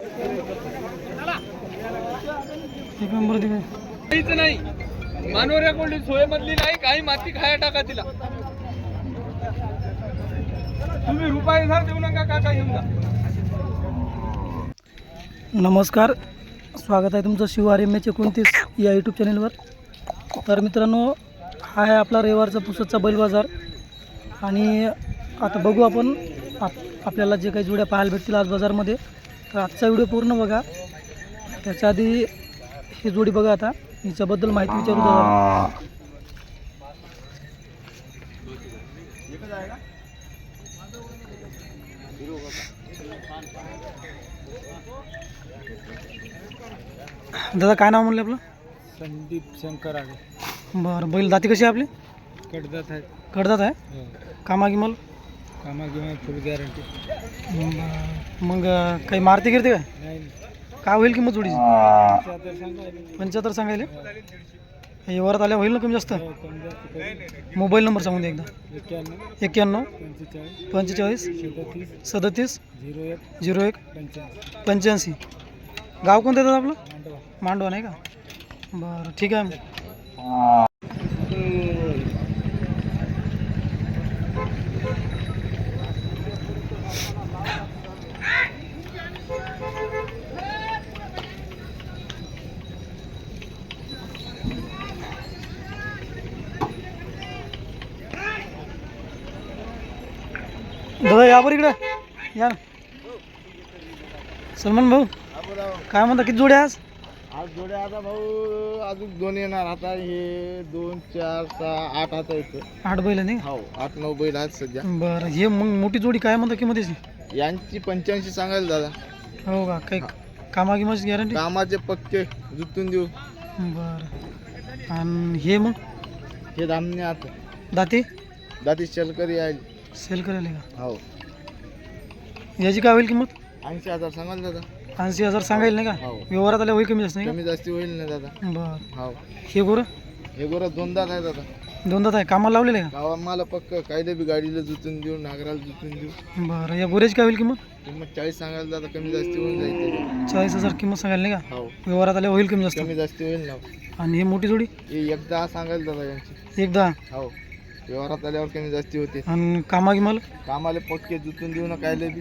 एक नंबर दिवे काहीच नाही. मानोऱ्या कोल्डी सोय मधली नाही काही माती खाया टाका तिला. तुम्ही रुपये झाड देऊ नका काका येऊन जा. नमस्कार. स्वागत आहे तुमचं शिवार एम एच एकोणतीस या यूट्यूब चॅनलवर तर मित्रांनो हा आहे आपला रविवारचा पुसदचा बैल बाजार. आणि आता बघू आपण आप आपल्याला जे काही जुड्या पाहायला भेटतील आज बाजारमध्ये. तर आजचा व्हिडिओ पूर्ण बघा. त्याच्या आधी ही जोडी बघा आता. हिच्याबद्दल माहिती विचारू दादा दादा काय नाव म्हणलं आपलं? संदीप शंकर आहे बरं बैल दाती कशी आहे आपली? कडदात आहे कडदात आहे? कामागी मल फुल गॅरंटी. मग काही मारती गिरते काय? नाही. काय होईल किंमत जोडीची आता पंच्याहत्तर सांगायले. हे वरात आल्या होईल ना कमी जास्त? कमी जास्त करून मोबाईल नंबर सांगून दे एकदा. एक्क्याण्णव. एक्क्याण्णव. पंचेचाळीस. पंचेचाळीस. सदतीस. सदतीस. झिरो एक. झिरो एक. पंच्याऐंशी. पंच्याऐंशी. गाव कोणतं येतात आपलं? मांडवा. नाही का? बरं ठीक आहे. दादा या बरं इकडं. या ना. सलमान भाऊ काय म्हणता किती जोड्या आज? आज जोड्या आता भाऊ अजून दोन येणार. आता हे दोन चार सहा आठ आता येतं आठ बैल नाही? हो आठ नऊ बैल आहेत सध्या. बरं हे मग मोठी जोडी काय म्हणता किंमत याची यांची पंच्याऐंशी सांगायला दादा. हो का? काही कामागिमाची गॅरंटी कामाचे पक्के जुतून देऊ. बरं. आणि हे मग? हे धामणे आता. दाते? दाती शलकरी आहे. सेल करायला का? हो. याची काय होईल किंमत? ऐंशी हजार सांगाल दादा. ऐंशी हजार सांगायला नाही का? हो. व्यवहारात आल्या होईल कमी जास्त नाही कमी जास्ती होईल ना दादा. का बरं. हो. हे गोरं? हे गोरं दोनदा आहे दादा. दोन दात आहे. कामाला लावलेले का? गावा मला पक्क कायदे बी गाडीला जुतून देऊ नागराला जुतून देऊ. बरं. या गोऱ्याची काय होईल किंमत? किंमत चाळीस सांगायला दादा कमी जास्ती होऊन जाईल. चाळीस हजार किंमत सांगायला नाही का? हो. व्यवहारात आल्या होईल कमी जास्त. कमी जास्ती होईल ना. आणि हे मोठी जोडी? हे एकदा सांगायला दादा यांची. एकदा हो. व्यवहारात आल्यावर कमी जास्ती होते. आणि कामागिमाल कामाला पक्के जुतून देऊ ना कायले बी.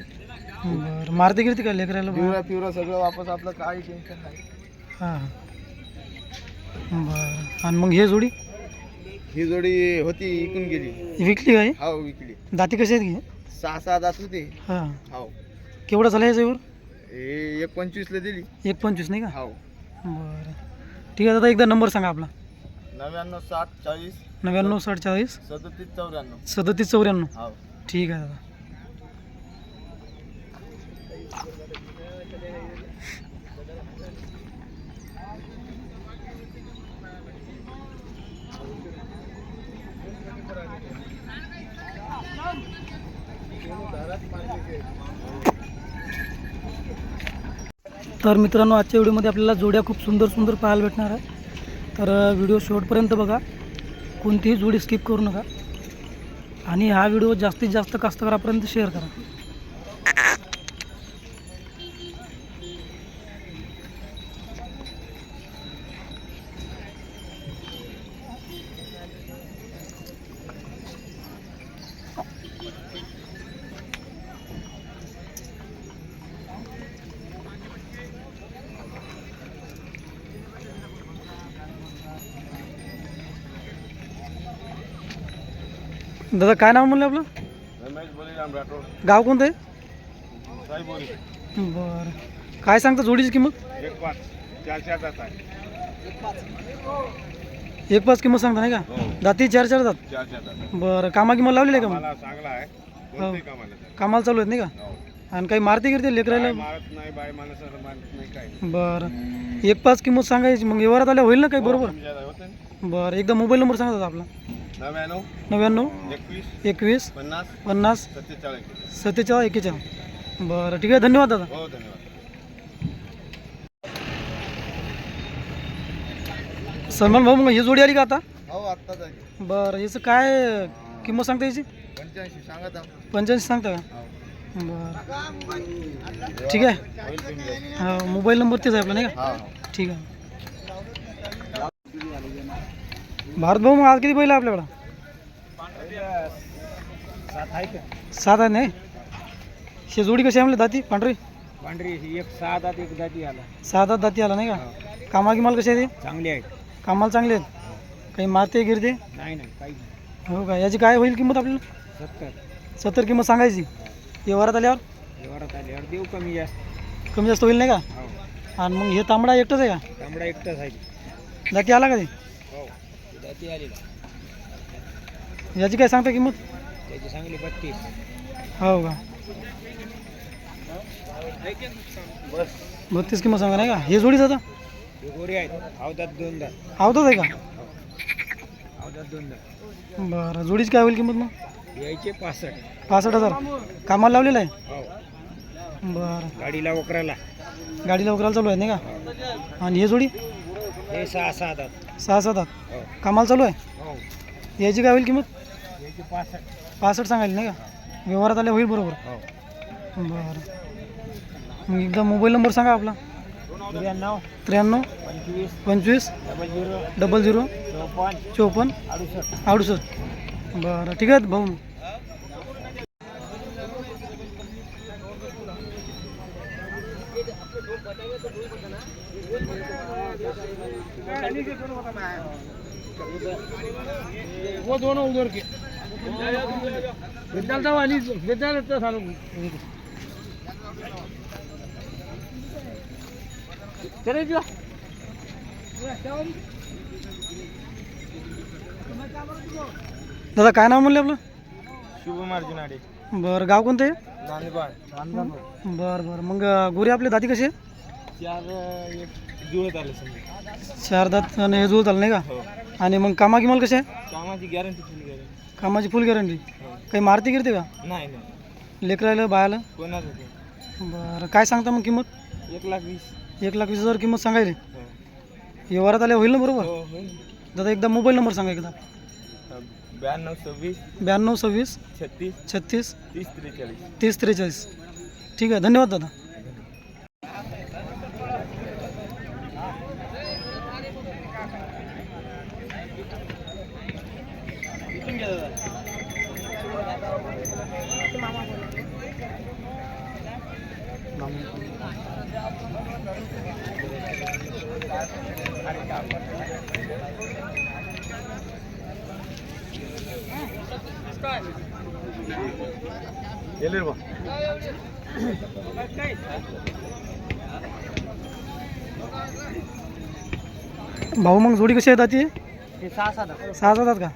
बरं मारते गिरते का लेकरायला पिवरा पिवरा सगळं वापस आपलं काही टेन्शन नाही. हां बरं. आणि मग हे जोडी? ही जोडी होती इकून गेली. विकली काय हो? विकली. दाती कशी आहेत की? सहा सहा दात होती. हां. हो. केवढा झाला याच्यावर हे एक पंचवीसला दिली. एक पंचवीस नाही का? हो. बरं. ठीक आहे दादा एकदा नंबर सांगा आपला. नव्याण्णव साठ चाळीस नव्याण्णव साठ चाळीस? सदतीस चौऱ्याण्णव. सदतीस चौऱ्याण्णव. हो ठीक आहे दादा. तर मित्रांनो आजच्या व्हिडिओमध्ये आपल्याला जोड्या खूप सुंदर सुंदर पाहायला भेटणार आहे. तर व्हिडिओ शेवटपर्यंत बघा. कोणतीही जोडी स्किप करू नका. आणि हा व्हिडिओ जास्तीत जास्त कास्तकारापर्यंत शेअर करा. दादा काय नाव म्हणलं आपलं? रमेश बलिराम राठोड. गाव कोणतं आहे? साई बोली. बरं. काय सांगता जोडीची किंमत? एक पाच. चारशे आठ आहे. एक पाच किंमत सांगता नाही का? हो. दाती चार चार चारशे आठ बरं कामा किंमत लावलेली आहे का मग? मला चांगला आहे. कोणत्याही कामाला कामाला चालू आहेत नाही का? हो. आणि काही मारती गिरते लेकरायला मारत नाही बाय माणसाला मारत नाही काय बरं. एक पाच किंमत सांगायची मग व्यवहारात आल्या होईल ना काही बरोबर? होते. ना. बरं एकदा मोबाईल नंबर सांगा दादा आपला. नव्याण्णव नव्याण्णव एकवीस एकवीस पन्नास पन्नास सत्तेचाळीस. सत्तेचाळीस बरं ठीक आहे. धन्यवाद दादा. हो धन्यवाद. सलमान भाऊ मग ही जोडी आली का आता? हो आत्ताच आहे बरं याचं काय किंमत सांगता याची? पंच्याऐंशी सांगत आहो. पंच्याऐंशी सांगता का? हो. बरं. ठीक आहे. हा मोबाईल नंबर तेच आहे आपला नाही का? हा. ठीक आहे. भारत भाऊ मग आज किती बैल आहे आपल्याकडं? सात आहे नाही शे जोडी कशी आहे म्हणले? दाती? पांढरी? पांढरी एक सहा दात एक दाती आला. सहा दात दाती आला नाही का? कामा गिमाल कसे आहे ते? चांगली आहे कामाला चांगले आहेत? काही मारते गिरते? नाही नाही काही हो का? याची काय होईल किंमत आपल्याला? सत्तर. सत्तर किंमत सांगायची. व्यवहारात आल्यावर? व्यवहारात आल्यावर देऊ कमी जास्त. कमी जास्त होईल नाही का? हो. आणि मग हे तांबडा एकटंच आहे का? तांबडा एकटाच आहे. दाती आला का ते? हो याची काय सांगता किंमत? त्याची चांगली बत्तीस. हो का? बस. बत्तीस किंमत सांगा नाही का? हे जोडीच आता? हे गोरी आहेत. अवदात दोन दात आवतच आहे का? अवदात दोन दात बरं. जोडीची काय होईल किंमत मग? यायचे पासष्ट. पासष्ट हजार. कामाला लावलेलं आहे? हो. बरं. गाडीला वकराला. गाडीला वगैरे चालू आहे नाही का? आणि हे जोडी? हे सहा सहा दात. सहा सात हो कामाला चालू आहे? हो. याची काय होईल किंमत? पासष्ट. सांगायला नाही का? व्यवहारात आले होईल बरोबर. हो. बरं. मग एकदा मोबाईल नंबर सांगा आपला. त्र्याण्णव. त्र्याण्णव. पंचवीस. Double zero. चौपन्न. अडुसष्ट. बरं ठीक आहे भाऊ. वो दोनों उधर के. विद्यालय आणि विद्यालय चालू चले जा. दादा काय नाव म्हणले आपलं? शुभम अर्जुनाडे बरं गाव कोणतं आहे? बरं बरं. मग गोरी आपली दाती कशी आहे? चार एक जुळत आले समजा. चार दात आणि हे जुळत आलं नाही का? हो. आणि मग कामा किमाल कसे आहे? कामाची गॅरंटी फुल गॅरंटी कामाची फुल गॅरंटी हो. काही मारती गिरते का? नाही नाही. लेकरायला बायाला कोणाचं बरं काय सांगता मग किंमत? एक लाख वीस. एक लाख वीस हजार किंमत सांगायली. हो. व्यवहारात आल्या होईल ना बरोबर? हो होईल. दादा एकदा मोबाईल नंबर सांगा एकदा. ब्याण्णव सव्वीस. ब्याण्णव सव्वीस. छत्तीस. छत्तीस. तीस त्रेचाळीस. तीस त्रेचाळीस. ठीक आहे धन्यवाद दादा गेले बा भाऊ मग जोडी कशी आहे दाती हे सहा सात सहा जातात का?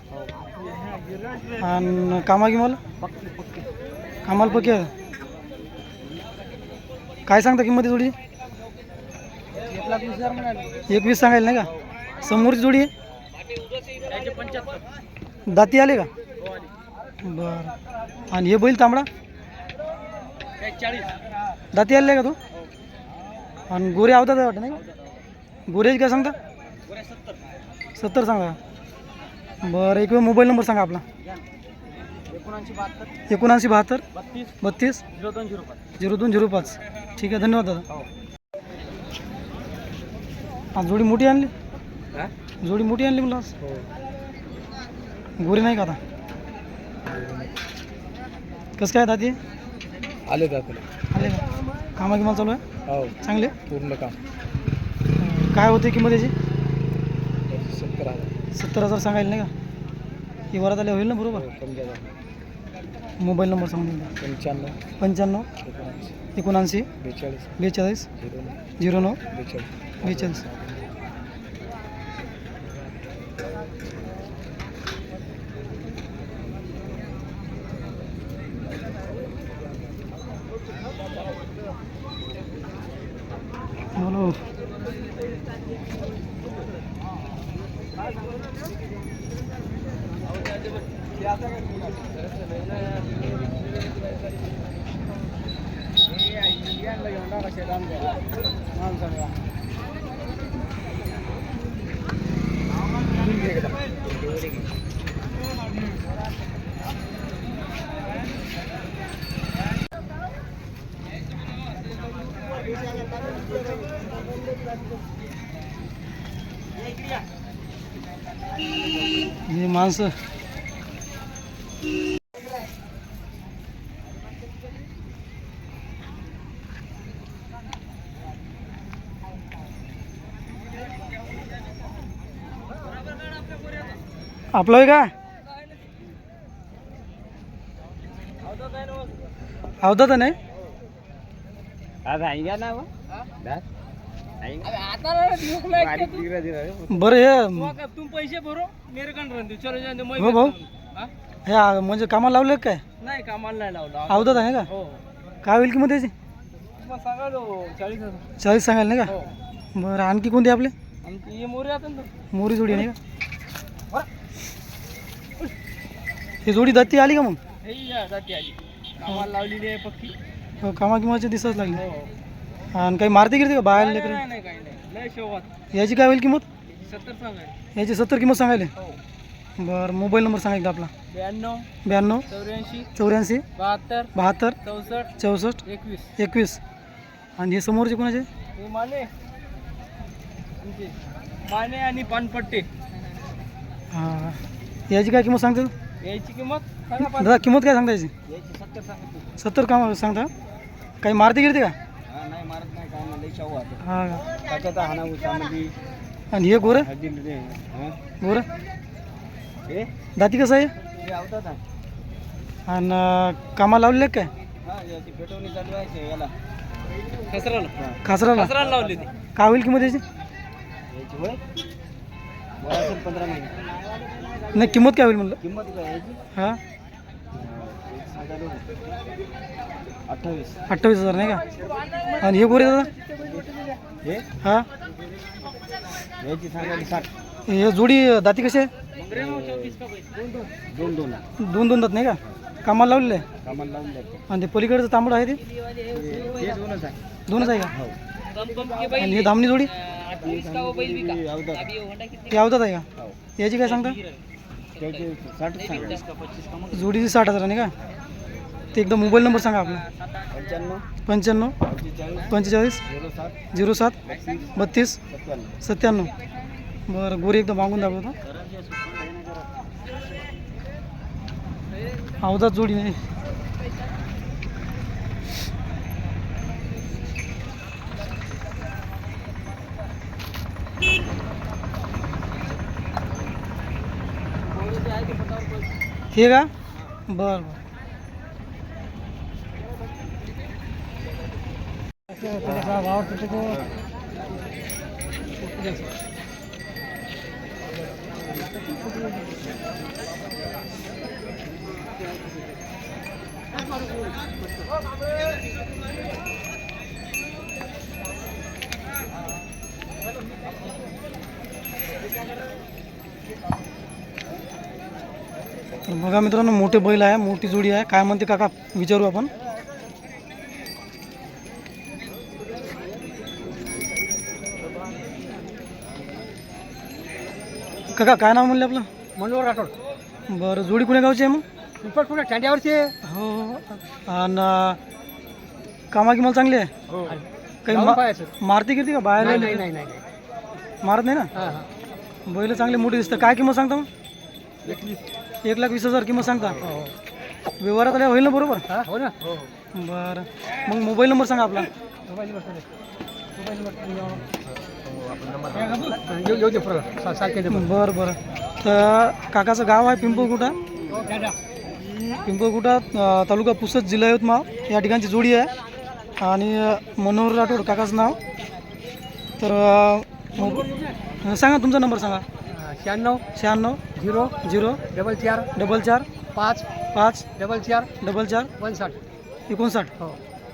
आणि कामा किमाला पक्की पक्की. कामाला पक्की आहे? काय सांगता किंमत जोडी? एक लाख वीस हजार म्हणाले. एक वीस सांगायला नाही का? समोरची जोडी? आहे दाती आले का? बरं. आणि हे बैल तांबडा? दाती आले का तो? आणि गोरे आवतात वाटतं नाही का? गोऱ्याची काय सांगता? सत्तर सांगा. बरं एक वेळ मोबाईल नंबर सांगा आपला. एकोणऐंशी बहात्तर. बत्तीस. झिरो दोन झिरो पाच. झिरो दोन झिरो पाच. ठीक आहे धन्यवाद दादा. हो. हा जोडी मोठी आणली? हा? जोडी मोठी आणली मला आज. हो. गोरी नाही का आता? कसं काय दादी? आले दाखवले आले का? कामा किंमत चालू आहे? हो. चांगले? पूर्ण काम. काय होते किंमत याची? सत्तर हजार सत्तर हजार सांगायला नाही का? ही वरात आल्या होईल ना बरोबर? कमी जादा मोबाईल नंबर सांगून द्या. पंच्याण्णव. पंच्याण्णव एकोणऐंशी. एकोणऐंशी बेचाळीस. बेचाळीस झिरो नऊ. झिरो नऊ बेचाळीस. बेचाळीस. हे माणसं आपलं आहे का अवधात नाही बरं हे तुम पैसे भरो मेरे चलो मैं हो भाऊ. हे? म्हणजे कामाला लावलं काय? नाही कामाला नाही लावलं. अवधात आहे का? हो. काय होईल किंमत याची? मग सांगा तो चाळीस सांगाल नाही हो. का बरं आणखी कोणते आपले? हे मोरे आता ना मोरी जोडी आहे नाही का ही जोडी दत्ती आली का मग? हे जाती आली. कामाला लावलेली आहे पक्की. हो, कामा किंमाचे दिसत लागली. हो. आणि काही मारती गिरते का? बाहेर नाही लेकर? नाही नाही काही नाही. लय शेवात याची काय होईल किंमत? सत्तर सांगा याची सत्तर किंमत सांगायले? हो. बरं मोबाईल नंबर सांगा एकदा आपला. ब्याण्णव ब्याण्णव चौऱ्याऐंशी चौऱ्याऐंशी बहात्तर बहात्तर चौसष्ट चौसष्ट एकवीस. एकवीस. आणि हे समोरचे कोणाचे? हे माने. आमचे. माने आणि पानपट्टे. हां. याची काय किंमत सांगता? याची किंमत सांगा पाच दादा किंमत काय सांगता याची? याची सत्तर सांगा सत्तर का सांगता? काही मारती गिरते का हा नाही मारत नाही काय नाही लई शाहू आता. हां. का त्याच्यात हाना उसामध्ये आणि हे गोरं? हा गोरं? हे? दाती कसं आहे? हे आवतात हा आणि लावलेलं आहे काय? हा याची पेटवणी चालू आहे याला. खसराला खासराला खसराला लावली ती काय होईल किंमत याची? याची होय बरं असेल पंधरा महिने. नाही किंमत काय होईल म्हणलं? किंमत काय याची? हां. अठ्ठावीस. अठ्ठावीस हजार नाही का? आणि हे गोरे दादा? हे? हां? याची सांगायला साठ. हे जोडी दाती कशी आहे? दोन दोन. दोन दोन दात नाही का? कामाला लावलेलं? आहे कामाला लावून आणि ते पलीकडचं तांबडं आहे ते? हे दोनच आहे. दोनच आहे हो. का आणि हे धामणी जोडी? हे ते आवतात आहे का? हो. याची काय सांगता? त्याचे साठ जोडीची साठ हजार नाही का? ते एकदा मोबाईल नंबर सांगा आपला. पंच्याण्णव. पंच्याण्णव. पंचेचाळीस. पंचेचाळीस. झिरो सात. झिरो सात. बत्तीस. बत्तीस. सत्त्याण्णव. सत्त्याण्णव. बरं गोरी एकदम मागून दाखवतो. अवधात जोडी नाही. हे का? बरं बरं. बघा मित्रांनो मोठे बैल आहे मोठी जोडी आहे. काय म्हणते काका? विचारू आपण. काका काय नाव म्हणलं आपलं? मनोहर राठोड. बरं जोडी कुण्या गावची आहे मग? पिंपळ पुढे टांड्यावरचे हो आणि कामा किमाला चांगली आहे? हो. काही मा- मारती किती का बाहेर? नाही नाही नाही मारत नाही ना? हां हां. बैल चांगले मोठे दिसतं काय किंमत सांगता मग? एकवीस. एक लाख वीस हजार किंमत सांगता? हो व्यवहारात आल्या होईल ना बरोबर? हा? हो ना. हो बरं. मग मोबाईल नंबर सांगा आपला. मोबाईल नंबर येऊ येऊ दे परत सारखे बरं बरं. तर काकाचं गाव आहे पिंपळकुटा? पिंपळकुटा अं, तालुका पुसद जिल्हा यवतमाळ. या ठिकाणची जोडी आहे. आणि अं, मनोहर राठोड काकाचं नाव. तर अं, सांगा तुमचा नंबर सांगा. शहाण्णव शहाण्णव झिरो झिरो डबल चार डबल चार पाच पाच डबल चार डबल चार साठ एकोणसाठ. हो.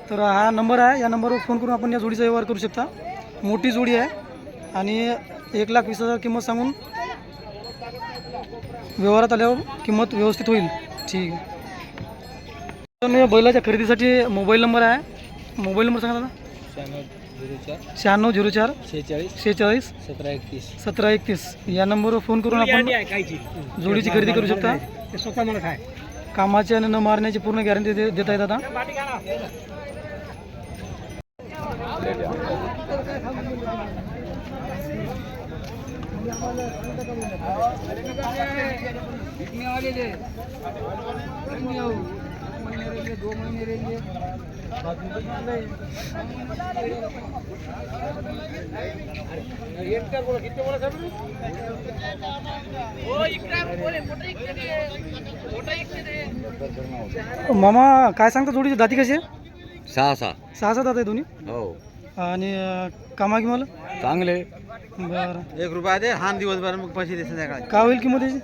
तर हा नंबर आहे. या नंबरवर फोन करून आपण या जोडीचा व्यवहार करू शकता. मोठी जोडी आहे. आणि एक लाख वीस हजार किंमत सांगून व्यवहारात आल्यावर किंमत व्यवस्थित होईल. ठीक आहे. बैलाच्या खरेदीसाठी मोबाईल नंबर आहे. मोबाईल नंबर सांगा दादा. शहाण्णव झिरो चार. शेहेचाळीस. शेहेचाळीस सतरा एकतीस. सतरा एकतीस या नंबरवर फोन करून आपण जोडीची खरेदी करू शकता. स्वतः कामाची आणि न मारण्याची पूर्ण गॅरंटी देता येतात मामा काय सांगता जोडीची दाती कशी आहे सहा सहा. सहा दात आहे दोन्ही? हो. आणि अं, कामा किंमत चांगले. बरं. एक रुपया दे हा दिवसभर मग पैसे दे संध्याकाळी काय होईल किंमत याची?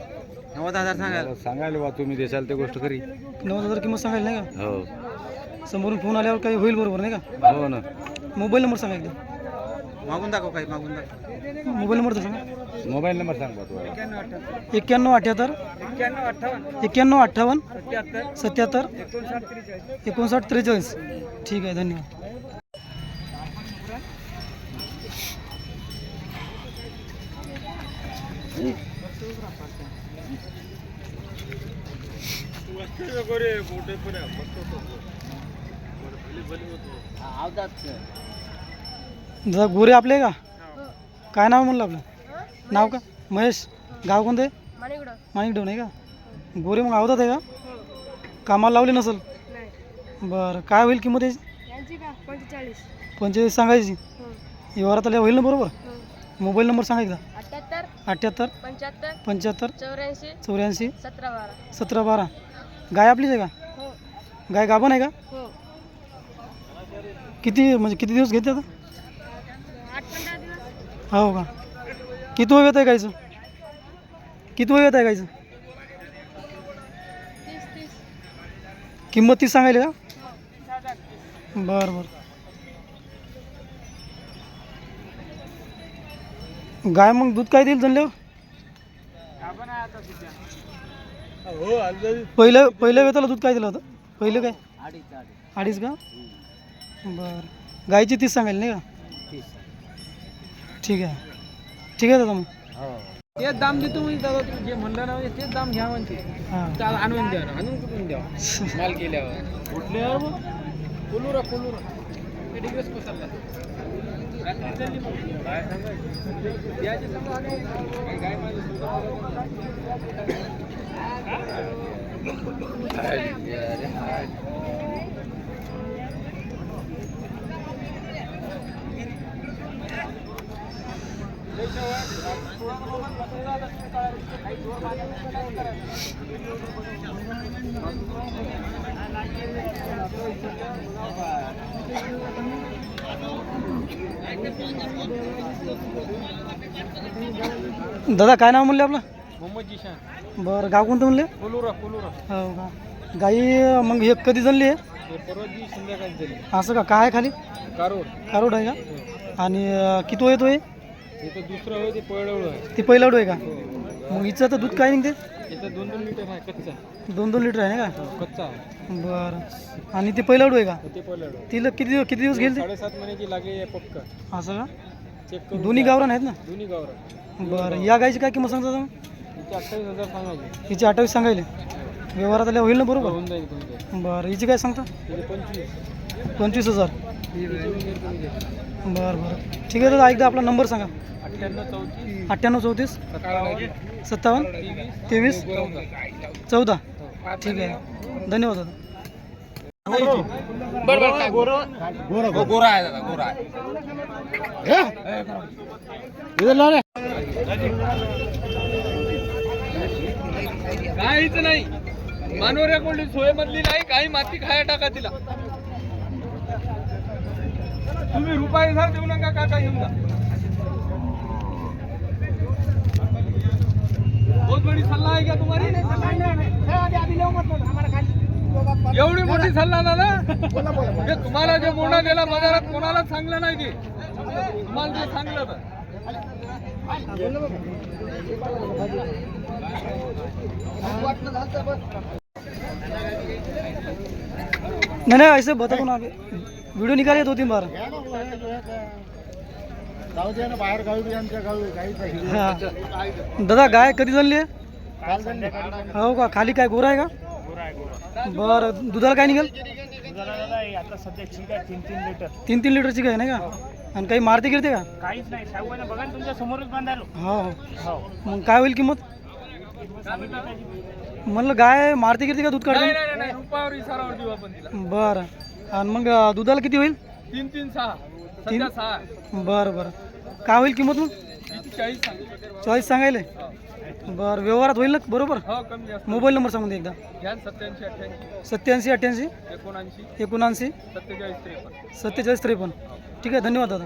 नव्वद हजार सांगायला सांगायला बा तुम्ही देसाल ते गोष्ट खरी. नव्वद हजार किंमत सांगायला नाही हो. का समोरून फोन आल्यावर काही होईल बरोबर नाही का? हो ना. मोबाईल नंबर सांगा एकदा. मागून दाखव काही मागून दाखव. मोबाईल नंबर तर सांगा मोबाईल नंबर सांग बा तुम्हाला एक्क्याण्णव अठ्याहत्तर. एक्क्याण्णव अठ्ठावन्न. सत्याहत्तर. एकोणसाठ त्रेचाळीस. ठीक आहे धन्यवाद. दादा गोरे आपले का? काय नाव म्हणलं आपलं? नाव का? महेश. गाव कोणतं माणिकडं नाही का? गोरे मग आवतात आहे का? कामाला लावले नसल? बरं काय होईल किंमत याची? पंचेचाळीस. सांगायची. हो. व्यवहारात आल्या होईल ना बरोबर? हो. मोबाईल नंबर सांगायचा अठ्याहत्तर. अठ्ठ्याहत्तर पंच्याहत्तर. पंच्याहत्तर. चौऱ्याऐंशी. चौऱ्याऐंशी. सतरा बारा सतरा बारा. गाय आपलीच आहे का? हो. गाय गाभण आहे का? हो. किती म्हणजे किती दिवस घेते आता? हो का? किती वेळ येत आहे गायचं किती वेळ येत आहे गायचं किंमत तीच सांगायली का? बरं बरं. गाय मग दूध काय देईल जनल्यावर पहिलं पहिल्या वेताला दूध काय दिलं होतं? पहिलं काय? अडीच का? बरं. गायची तीस सांगायला नाही का? ठीक आहे ठीक आहे दादा। मग तेच दाम देतो मी दादा तू जे म्हणलं ना तेच दाम घ्या म्हणते. हाँ. आणून द्या ना आणून कुठून द्या? माल केल्यावर कुठल्यावर मग कोलुरा कोलुरा. ते डिग्रेस कोसरला. काय दादा काय नाव म्हणले आपलं? मोहम्मद जिशान. बरं गाव कोणतं म्हणले? कोलुरा कोलुरा. हो का? गाई मग हे कधी जनली आहे ते परवा दिवशी संध्याकाळी झाली असं का? काय आहे खाली? कारोड. कारोड आहे का? आणि अं, किती येतो आहे हे तर दुसरं होय ते पळवळ आहे ती आहे का? मग हिचं तर दूध काय निघते? दोन दोन लिटर आहे कच्चा. दोन दोन लिटर आहे ना का? कच्चा आहे. बरं. आणि ती पहिलावड आहे का? ते पळवळ तिला किती दिवस किती दिवस घेईल ते? साडेसात महिन्याची लागली आहे पक्का. असं का? चेक करून दोन्ही गावरान आहेत ना? दोन्ही गावर बरं. या गायची काय किंमत सांगता तिचे अठ्ठावीस हजार सांगायचे. हिची अठ्ठावीस सांगायले. व्यवहारात आल्या होईल ना बरोबर? होऊन जाईल बरं. हिची काय सांगता? पंचवीस. पंचवीस हजार. बरं बरं. ठीक आहे दादा. एकदा आपला नंबर सांगा. अठ्ठ्याण्णव चौतीस. सत्तावन्न? तेवीस? चौदा. ठीक आहे. धन्यवाद दादा. गोरा. आहे दादा गोरा आहे. काहीच नाही. मानोऱ्या कोल्डी सोय मधली नाही काही माती खाया टाका तिला. तुम्ही रुपये देऊ नका काका घेऊन जा. बहुत बड़ी सल्ला है क्या तुम्हारी? एवढी मोठी सल्ला ना ना हे तुम्हाला जे मोडा दिला बाजारात कोणाला सांगलं नाही ते तुम्हाला ते सांगलं तर. नहीं नहीं ऐसे बता को ना आगे वीडियो निकाले दो तीन बार. जाऊ दे ना बाहेर गावी बी आमच्या गावी काहीच आहे हाँ. दादा गाय कधी संध्याकाळी हो का? खाली काय गोरा आहे का? बरं दुधाला काय निघेल? तीन तीन लिटर. तीन तीन लिटरची काय नाही का? आणि काही मारते गिरते का? काहीच नाही बघा ना तुमच्या समोरच बांधालो हो. हो. हो मग काय होईल किंमत. म्हणलं गाय मारते गिरते का दूध नाही काढते बरं. आणि मग दुधाला किती होईल? तीन तीन सहा. तीन? सध्या सहा. बरं बरं. काय होईल किंमत मग? चाळीस चॉईस सांगायले. बरं व्यवहारात होईल ना? बरोबर? हो मोबाईल नंबर सांगून दे एकदा. सत्याऐंशी अठ्ठ्याऐंशी? एकोणऐंशी. एकोणऐंशी? सत्तेचाळीस त्रेपन्न. सत्तेचाळीस त्रेपन्न. ठीक आहे धन्यवाद दादा.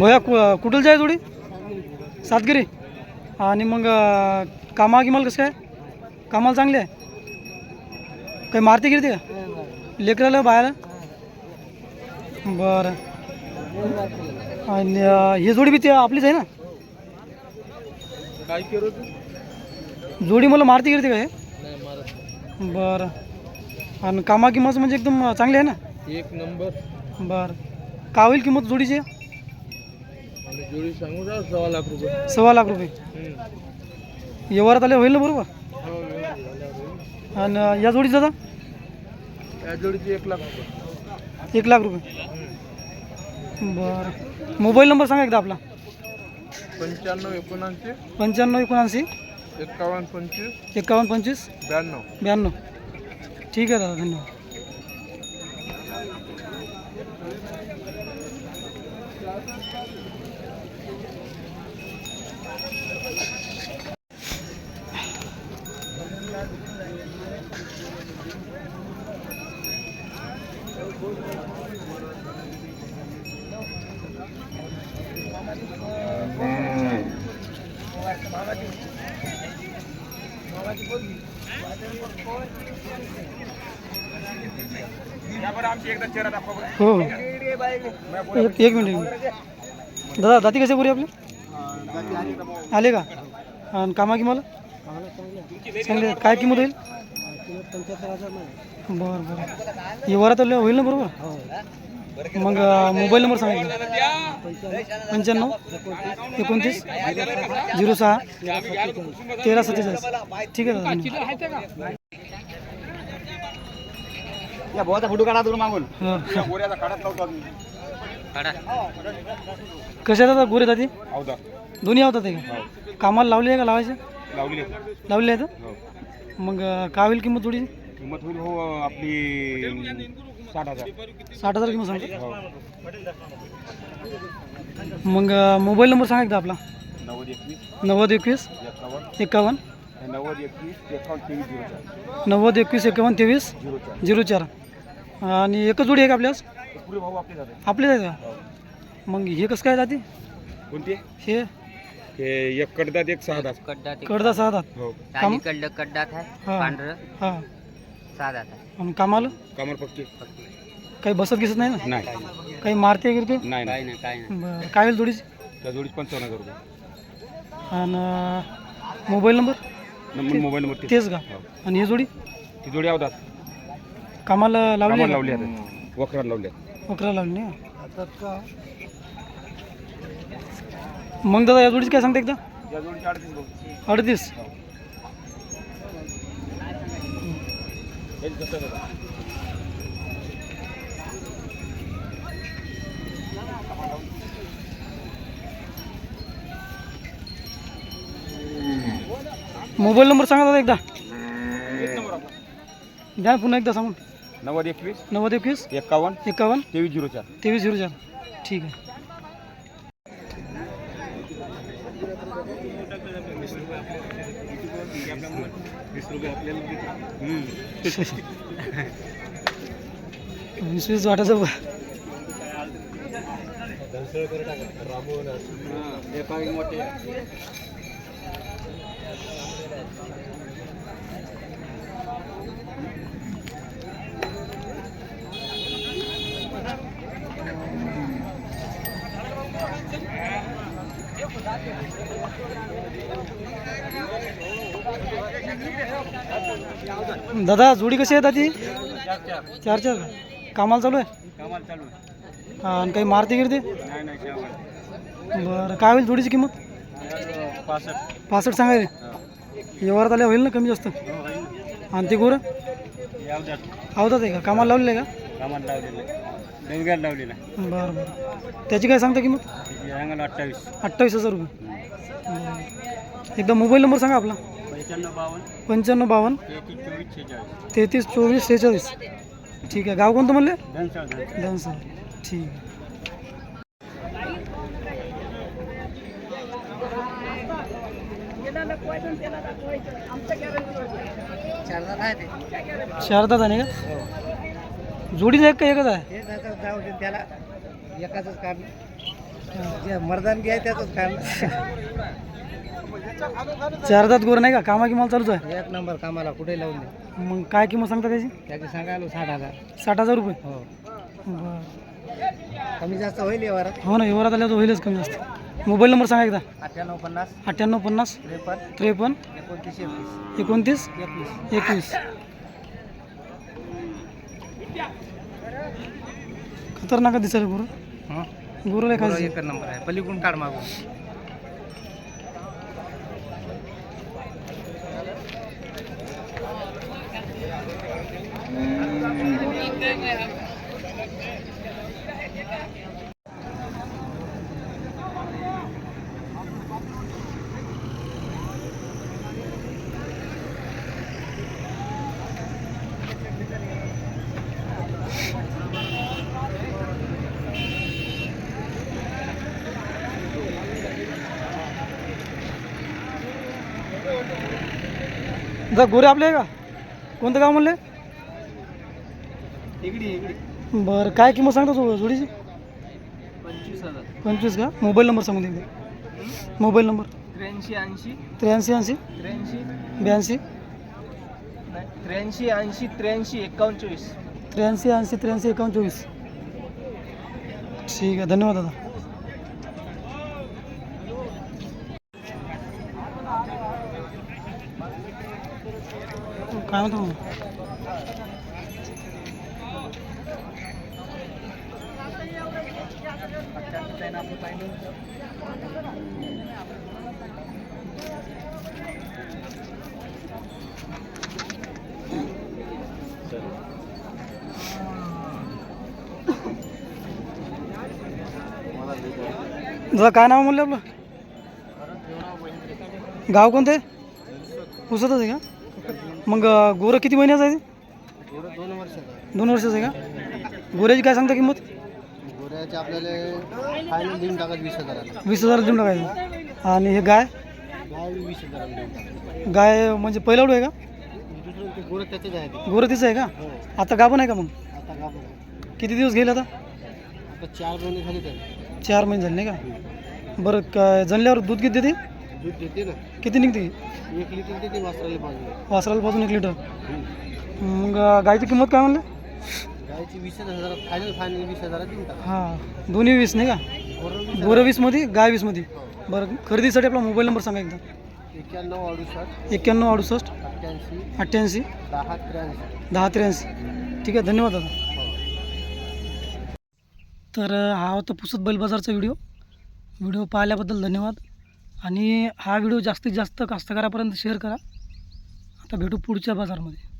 भैया कु- कुठलं जाय थोडी? सातगिरी. आणि मग कामा गिमाल कसं काय? कामाला चांगले आहे? काही मारते गिरते का? लेकराला बाहेर बरं. आणि ही जोडी बी ती आपलीच आहे ना? जोडी मला मारते गिरते का हे? बरं. आणि कामा किंमत म्हणजे एकदम चांगली आहे ना? एक नंबर. बरं. का होईल किंमत जोडीची? जोडी सांगू जा सव्वा लाख रुपये. सव्वा लाख रुपये? व्यवहारात आले होईल ना बरोबर? हो आणि या जोडीचा दादा या जोडीचे एक लाख रुपये. एक लाख रुपये. बरं. मोबाईल नंबर सांगा एकदा आपला. पंच्याण्णव एकोणऐंशी. पंच्याण्णव एकोणऐंशी. एक्कावन्न पंचवीस. एकावन्न पंचवीस. ब्याण्णव. ब्याण्णव. ठीक आहे दादा धन्यवाद. हो हो. एक एक मिनिट दादा दाती कसे पुरी आपली? आले का? आणि कामा किंमत चांगले काय किंमत होईल? बरं बरं. व्यवहारात होईल ना बरोबर? मग मोबाईल नंबर सांगितलं पंच्याण्णव एकोणतीस झिरो सहा तेरा सत्तेचाळीस. ठीक आहे दादा. धन्यवाद. फोटो काढा तुम्ही मागून. हो. गोऱ्याचा काढत लावतो आम्ही कशा दादा गोरे दादी? दोन्ही होतात ते का? कामाला लावले आहे का लावायचे? लावली लावले आहेत? हो. मग अं, काय होईल किंमत थोडी? किंमत होईल हो आपली साठ हजार. साठ हजार किंमत सांगतो? हो. मग अं, मोबाईल नंबर सांगा एकदा आपला. नव्वद एकवीस. नव्वद एकवीस. एकावन्न. एकावन्न. नव्वद एकवीस एकावन्न तेवीस झिरो चार. नव्वद एकवीस एकावन्न तेवीस झिरो चार. झिरो चार. आणि एकच जोडी आहे का आपल्यास? पुढे भाऊ आपले जाते आपलेच आहे का मग हे कसं काय जाते? कोणते? हे? हे एक कडदात एक सहा दात कडदा सहा दात हो. काम? कडलं कडदात आहे हां. पांढरं हां. सहा दात आहे. आणि कामाला? कामर पक्की काही बसत गिसत नाही ना? नाही. काही मारते गिरते? नाही काय नाही नाही काय नाही. बरं. काय होईल जोडीची? त्या जोडीत पंचावन्न हजार रुपये. आणि mobile number? Number mobile number ते- तेच का? हो. आणि ही जोडी? ती जोडी आवतात कामाला लावली लावली वक्रा लावली वक्रा लावली मग दादा या जोडीच काय सांगता एकदा? अडतीस. मोबाईल नंबर सांगा दादा एकदा. द्या पुन्हा एकदा सांगून. नव्वद एकवीस. नव्वद एकवीस. एक्कावन्न एकावन्न. तेवीस झिरो चार. तेवीस झिरो चार. ठीक आहे. वीस वीस वाटायचं बघ. मोठे. दादा जोडी कशी आहे ती चार चार. का? कामाला चालू आहे? कामाला चालू आहे. हा, आणि काही मारती गिरते? नाही नाही शाबास. बरं काय होईल जोडीची किंमत? पासष्ट. सांगायचे व्यवहारात आल्या होईल ना कमी जास्त? आणि ते गोरं? आवतात आहे का? कामाला लावलेलं आहे कामाला लावलेलं आहे. लावलेलं. बरं बरं. त्याची काय सांगता किंमत? सांगायला अठ्ठावीस. अठ्ठावीस हजार रुपये. एकदा मोबाईल नंबर सांगा आपला. पंच्याण्णव बावन्न. पंच्याण्णव बावन्न. तेहतीस चोवीस छेचाळीस तेहतीस चोवीस सेहेचाळीस ठीक आहे. गाव कोणतं म्हणले? धनसळ ठीक आहे. शारदा नाही का? जोडीच आहे का एकच आहे? त्याला एकाच काढलं जे मर्दानगी आहे त्याच काढलं चारदात गोर नाही का? कामा किमाला चालूच आहे. एक नंबर कामाला कुठे लावून दे? मग काय किंमत सांगता त्याची? त्याचे सांगायला साठ हजार. साठ हजार रुपये. हो. बरं. कमी जास्त होईल यावर हो ना व्यवहारात आल्यावर होईलच कमी जास्त. मोबाईल नंबर सांगा एकदा. अठ्ठ्याण्णव पन्नास. अठ्ठ्याण्णव पन्नास. त्रेपन्न. त्रेपन्न. एकोणतीस एकवीस. एकोणतीस. एकवीस. एकवीस. खतरनाक दिसायला गुरु. हां. गुरुला एखादी एक नंबर आहे. पलीकडून काढ मागून. जा गोरे आपले का कोणतं गाव म्हणले? इकडी इकडी. बरं काय किंमत सांगता जो जोडीची? पंचवीस का? मोबाईल नंबर सांगून दे मोबाईल नंबर? त्र्याऐंशी ऐंशी. त्र्याऐंशी ऐंशी. त्र्याऐंशी. ब्याऐंशी. त्र्याऐंशी ऐंशी त्र्याऐंशी एकावन्न चोवीस. त्र्याऐंशी ऐंशी त्र्याऐंशी एकावन्न चोवीस. ठीक आहे धन्यवाद दादा. काय म्हणतो दादा काय नाव म्हणलं आपलं? गाव कोणते आहे? पुसतच आहे का? मग गोरं किती महिन्याचं आहे ते? दोन वर्षाचा दोन वर्षाचं आहे का? गोऱ्याची काय सांगता किंमत? गोऱ्याचे आपल्याला फायनल देऊन टाकत वीस हजाराला. वीस हजार देऊन टाकायचं आणि हे गाय? गाय वीस हजाराला देऊन टाकत गाय म्हणजे पहिलावडू आहे का? दुसरं ते गोरं त्याचेच आहे ते. गोरं तिचं आहे का? हो. आता गाभण आहे का मग? आता किती दिवस गेले आता? आता चार महिने झाले चार महिने झाले नाही का? बरं काय जनल्यावर दूध किती देते? दूध देते ना. किती निघते? एक लिटर देते वासराला पाहिजे वासराला पासून एक लिटर. मग गायची किंमत काय म्हणलं? गायची वीस हजार फायनल फायनल वीस हजारात देऊन टाका. हां. दोन्ही वीस नाही का? गोरं वीस गोरं वीसमध्ये गाय वीसमध्ये. बरं खरेदीसाठी आपला मोबाईल नंबर सांगा एकदा. एक्क्याण्णव अडुसष्ट. एक्क्याण्णव अडुसष्ट. अठ्ठ्याऐंशी. अठ्ठ्याऐंशी. दहा त्र्याऐंशी. दहा त्र्याऐंशी. ठीक आहे धन्यवाद दादा. हो. तर हा होता पुसत बैल बाजारचा व्हिडिओ. व्हिडिओ पाहिल्याबद्दल धन्यवाद. आणि हा व्हिडिओ जास्तीत जास्त कास्तकारापर्यंत शेअर करा. आता भेटू पुढच्या बाजारमध्ये.